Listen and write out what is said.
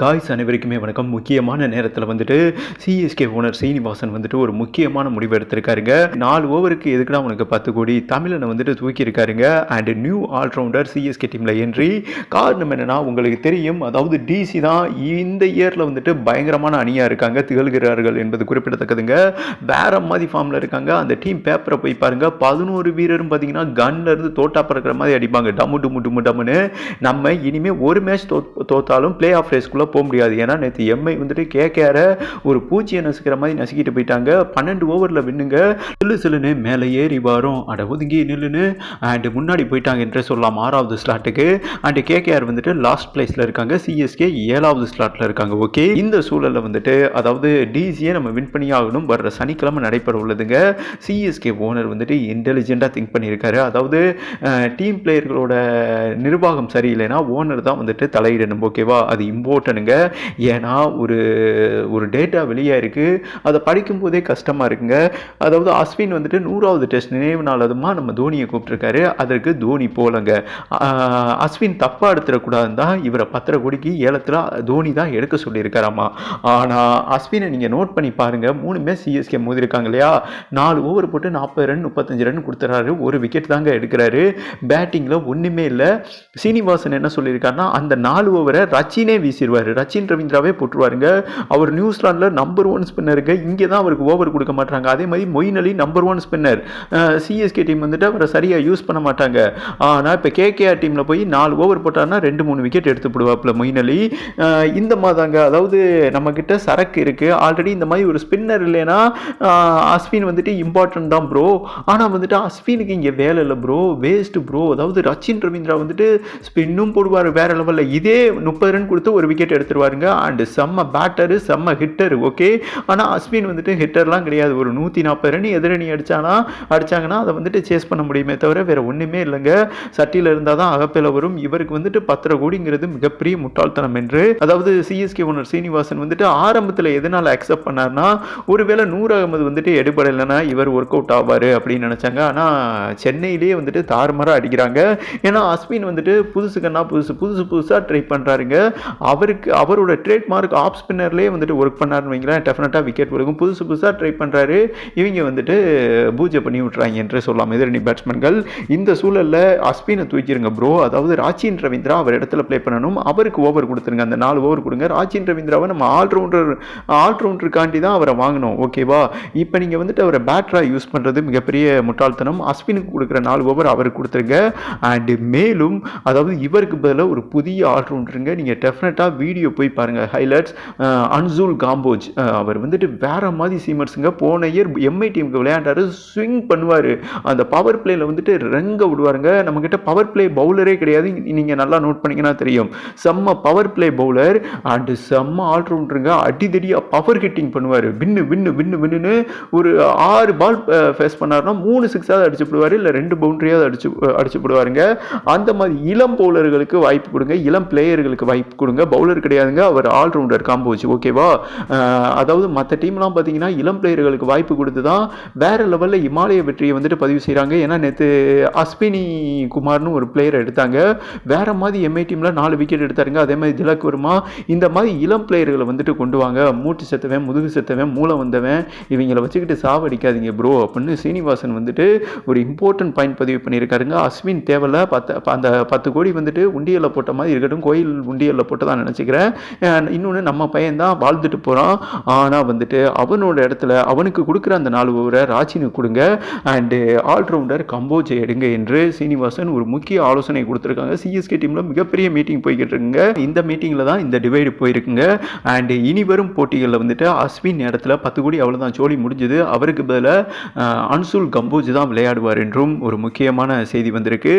Guys அனைவருக்குமே வணக்கம். முக்கியமான நேரத்தில் வந்துட்டு சிஎஸ்கே ஓனர் சீனிவாசன் வந்துட்டு ஒரு முக்கியமான முடிவு எடுத்திருக்காருங்க. நாலு ஓவருக்கு எதுக்குடா உனக்கு பத்து கோடி? தமிழனை வந்துட்டு தூக்கியிருக்காருங்க. அண்ட் நியூ ஆல்ரவுண்டர் சிஎஸ்கே டீமில் என்ட்ரி காரணம் என்னென்னா உங்களுக்கு தெரியும் அதாவது டிசி தான் இந்த இயரில் வந்துட்டு பயங்கரமான அணியாக இருக்காங்க திகழ்கிறார்கள் என்பது குறிப்பிடத்தக்கதுங்க. வேற மாதிரி ஃபார்மில் இருக்காங்க. அந்த டீம் பேப்பரை போய் பாருங்க. பதினோரு வீரரும் பார்த்தீங்கன்னா கன்ல இருந்து தோட்டா பறக்கிற மாதிரி அடிப்பாங்க. டம்மு டும்மு டும்மு டம்முன்னு. நம்ம இனிமே ஒரு மேட்ச் தோத்தாலும் பிளே ஆஃப் ரேஸ்க்குள்ளே போக முடியாது. ஏன்னா நேற்று எம்ஐ வந்துட்டு கேகேர ஒரு பூச்சியை நசுக்கிற மாதிரி நசுக்கிட்டு போயிட்டாங்க. பன்னெண்டு ஓவரில் வின்னுங்க சில்லு சில்லுன்னு மேலே ஏறி வரும். அட ஒதுங்கி நில்லுன்னு. அண்ட் முன்னாடி போயிட்டாங்க என்று சொல்லலாம் ஆறாவது ஸ்லாட்டுக்கு அண்ட் கேகேஆர் வந்துட்டு லாஸ்ட் பிளேஸில் இருக்காங்க. சிஎஸ்கே ஏழாவது ஸ்லாட்டில் இருக்காங்க. ஓகே இந்த சூழலில் வந்துட்டு அதாவது டிசியை நம்ம வின் பண்ணி ஆகணும். வர்ற சனிக்கிழமை நடைபெற உள்ளதுங்க. சிஎஸ்கே ஓனர் வந்துட்டு இன்டெலிஜென்ட்டாக திங்க் பண்ணியிருக்காரு. அதாவது டீம் பிளேயர்களோட நிர்வாகம் சரியில்லைன்னா ஓனர் தான் வந்துட்டு தலையிடணும். ஓகேவா அது இம்பார்ட்டனுங்க ஏன்னா ஒரு ஒரு டேட்டா வெளியாக இருக்குது அதை படிக்கும்போதே கஷ்டமாக இருக்குங்க. அதாவது அஸ்வின் வந்துட்டு நூறாவது டெஸ்ட் நினைவு நாள் அதுமா நம்ம தோனியை கூப்பிட்ருக்காரு அதற்கு தோனி போலங்க அஸ்வின் தப்பாக எடுத்துடக்கூடாதுன்னு தான் இவரை பத்தரை கோடிக்கு ஏலத்தில் தோனி தான் எடுக்க சொல்லியிருக்காராமா. ஆனால் அஸ்வினை நீங்கள் நோட் பண்ணி பாருங்கள் மூணுமே சிஎஸ்கே மோதிருக்காங்க இல்லையா? நாலு ஓவர் போட்டு நாற்பது ரன் முப்பத்தஞ்சு ரன் கொடுத்துறாரு. ஒரு விக்கெட் தாங்க எடுக்கிறாரு. பேட்டிங்கில் ஒன்றுமே இல்லை. சீனிவாசன் என்ன சொல்லியிருக்காருன்னா அந்த நாலு ஓவரை ரச்சினே வீசிடுவார் ரச்சின் ரவீந்திராவே போட்டுருவாருங்க. அவர் நியூசிலாண்டில் நம்பர் ஒன் ஸ்பின்னருங்க இங்கே தான் அவருக்கு ஓவர் கொடுக்க மாட்டாங்க. அதே மாதிரி Moeen Ali number one spinner CSK team வந்துட்டு அவரை சரியாக யூஸ் பண்ண மாட்டாங்க. ஆனால் இப்போ கேகேஆர் டீமில் போய் நாலு ஓவர் போட்டார்னா ரெண்டு மூணு விக்கெட் எடுத்து போடுவாப்புல மொயின் அலி. இந்த மாதாங்க அதாவது நம்மக்கிட்ட சரக்கு இருக்குது ஆல்ரெடி இந்த மாதிரி ஒரு ஸ்பின்னர் இல்லைன்னா அஸ்வின் வந்துட்டு இம்பார்ட்டன்ட் தான் ப்ரோ ஆனால் வந்துட்டு அஸ்வினுக்கு இங்கே வேலை இல்லை ப்ரோ வேஸ்ட் ப்ரோ அதாவது ரச்சின் ரவீந்திரா வந்துட்டு ஸ்பின்னும் போடுவார் வேறு லெவலில் இதே முப்பது ரன் கொடுத்து ஒரு விக்கெட் எடுத்துருவாருங்க. அண்டு செம்ம பேட்டரு செம்ம ஹிட்டர் ஓகே ஆனால் அஸ்வின் வந்துட்டு ஹிட்டர்லாம் கிடையாது. ஒரு நூற்றி நாற்பது ரன் எதிரணி அடித்தானா அடிச்சாங்கன்னா அதை வந்துட்டு சேஸ் பண்ண முடியுமே தவிர வேறு ஒன்றுமே இல்லைங்க. சட்டியில் இருந்தால் தான் அகப்பில் வரும். இவருக்கு வந்துட்டு பத்தரை கோடிங்கிறது மிகப்பெரிய முட்டாள்தனம் என்று. அதாவது சிஎஸ்கே ஓனர் சீனிவாசன் வந்துட்டு ஆரம்பத்தில் எதனால் அக்செப்ட் பண்ணார்னா ஒருவேளை நூறு அகமது வந்துட்டு எடுபடலைன்னா இவர் ஒர்க் அவுட் ஆவார் அப்படின்னு நினச்சாங்க. ஆனால் சென்னையிலேயே வந்துட்டு தாறுமாறாக அடிக்கிறாங்க. ஏன்னா அஸ்வின் வந்துட்டு புதுசுக்கன்னா புதுசு புதுசு புதுசாக ட்ரை பண்ணுறாருங்க அவருக்கு அவரோட ட்ரேட்மார்க் ஆஃப் ஸ்பின்னர்லேயே வந்துட்டு ஒர்க் பண்ணார்னு வைங்களேன் டெஃபினட்டாக விக்கெட் விழுகும் புதுசு புதுசாக ட்ரை பண்ணுறாரு இவங்க வந்துட்டு பூஜை பண்ணி விட்றாங்க என்று சொல்லலாம் எதிரணி பேட்ஸ்மேன்கள் இந்த சூழலில் அஸ்வினை தூக்கிடுங்க ப்ரோ அதாவது ராச்சின் ரவீந்திரா அவர் இடத்துல ப்ளே பண்ணணும். அவருக்கு ஓவர் கொடுத்துருங்க. அந்த நாலு ஓவர் கொடுங்க. ராச்சின் ரவீந்திராவை நம்ம ஆல்ரவுண்டர் ஆல்ரவுண்டருக்காண்டி தான் அவரை வாங்கணும். ஓகேவா இப்போ நீங்கள் வந்துட்டு அவரை பேட்டராக யூஸ் பண்ணுறது மிகப்பெரிய முட்டாள்தனம். அஸ்வினுக்கு கொடுக்குற நாலு ஓவர் அவருக்கு கொடுத்துருங்க. அண்டு மேலும் அதாவது இவருக்கு பதிலாக ஒரு புதிய ஆல்ரவுண்டருங்க நீங்கள் டெஃபினட்டாக வீடியோ போய் பாருங்கள் ஹைலைட்ஸ் அன்சூல் காம்போஜ். அவர் வந்துட்டு வேற மாதிரி சீமர்ஸுங்க போன இயர் எம்ஐ டீமுக்கு விளையாண்டாரு ஸ்விங் பண்ணுவார். அந்த பவர் பிளேயில் வந்துட்டு ரெங்க விடுவாருங்க. நம்மக்கிட்ட பவர் பிளே பவுலரே கிடையாது. நீங்கள் நல்லா நோட் பண்ணிங்கன்னா தெரியும். செம்ம பவர் பிளே பவுலர் அண்டு செம்ம ஆல்ரவுண்டருங்க அடிதடியாக பவர் ஹிட்டிங் பண்ணுவார். வின்னு வின்னு வின்னு வின்னுன்னு ஒரு ஆறு பால் ஃபேஸ் பண்ணாருன்னா மூணு சிக்ஸாவது அடிச்சு போடுவார் இல்லை ரெண்டு பவுண்டரியாவது அடிச்சு அடிச்சு போடுவாருங்க அந்த மாதிரி இளம் பவுலர்களுக்கு வாய்ப்பு கொடுங்க. இளம் பிளேயர்களுக்கு வாய்ப்பு கொடுங்க. பவுலர் கிடையாதுங்க. அவர் ஆல்ரவுண்டர் காம்போஜ் ஓகேவா அதாவது மற்ற டீம்லாம் பார்த்தீங்கன்னா இளம் பிளேயர்களுக்கு வாய்ப்பு கொடுத்து தான் வேற லெவலில் இமாலய வெற்றியை வந்துட்டு பதிவு செய்கிறாங்க ஏன்னா நேற்று அஸ்வினி குமார்னு ஒரு பிளேயர் எடுத்தாங்க. வேற மாதிரி எம்ஐ டீமில் நாலு விக்கெட் எடுத்தாருங்க. அதே மாதிரி திலக் வர்மா. இந்த மாதிரி இளம் பிளேயர்களை வந்துட்டு கொண்டு வாங்க. மூட்டு செத்தவன் முதுகு செத்தவன் மூளை வந்தவன் இவங்களை வச்சுக்கிட்டு சாவடிக்காதீங்க ப்ரோ அப்படின்னு சீனிவாசன் வந்துட்டு ஒரு இம்பார்ட்டன்ட் பாயிண்ட் பதிவு பண்ணியிருக்காருங்க. அஸ்வின் தேவையில்ல. பத்து அந்த பத்து கோடி வந்துட்டு உண்டியலில் போட்ட மாதிரி இருக்கட்டும். கோயில் உண்டியலில் போட்டதா நினச்சிக்கிறேன். இன்னொன்று நம்ம பையன் தான் வாழ்ந்துட்டு போகிறான் ஆனால் வந்துட்டு அவனோட இடத்துல அவனுக்கு கொடுக்குற அந்த நாலு ஓவரை ராச்சினுக்கு கொடுங்க. அண்டு ஆல்ரவுண்டர் கம்போஜை எடுங்க என்று சீனிவாசன் ஒரு முக்கிய ஆலோசனை கொடுத்துருக்காங்க. சிஎஸ்கே டீமில் மிகப்பெரிய மீட்டிங் போய்கிட்டு இருக்குங்க இந்த மீட்டிங்கில் தான் இந்த டிவைடு போயிருக்குங்க. அண்டு இனி வரும் போட்டிகளில் வந்துட்டு அஸ்வின் இடத்துல பத்து கோடி அவ்வளோதான் ஜோலி முடிஞ்சது. அவருக்கு பதிலாக அன்சுல் கம்போஜ் தான் விளையாடுவார் என்றும் ஒரு முக்கியமான செய்தி வந்திருக்கு.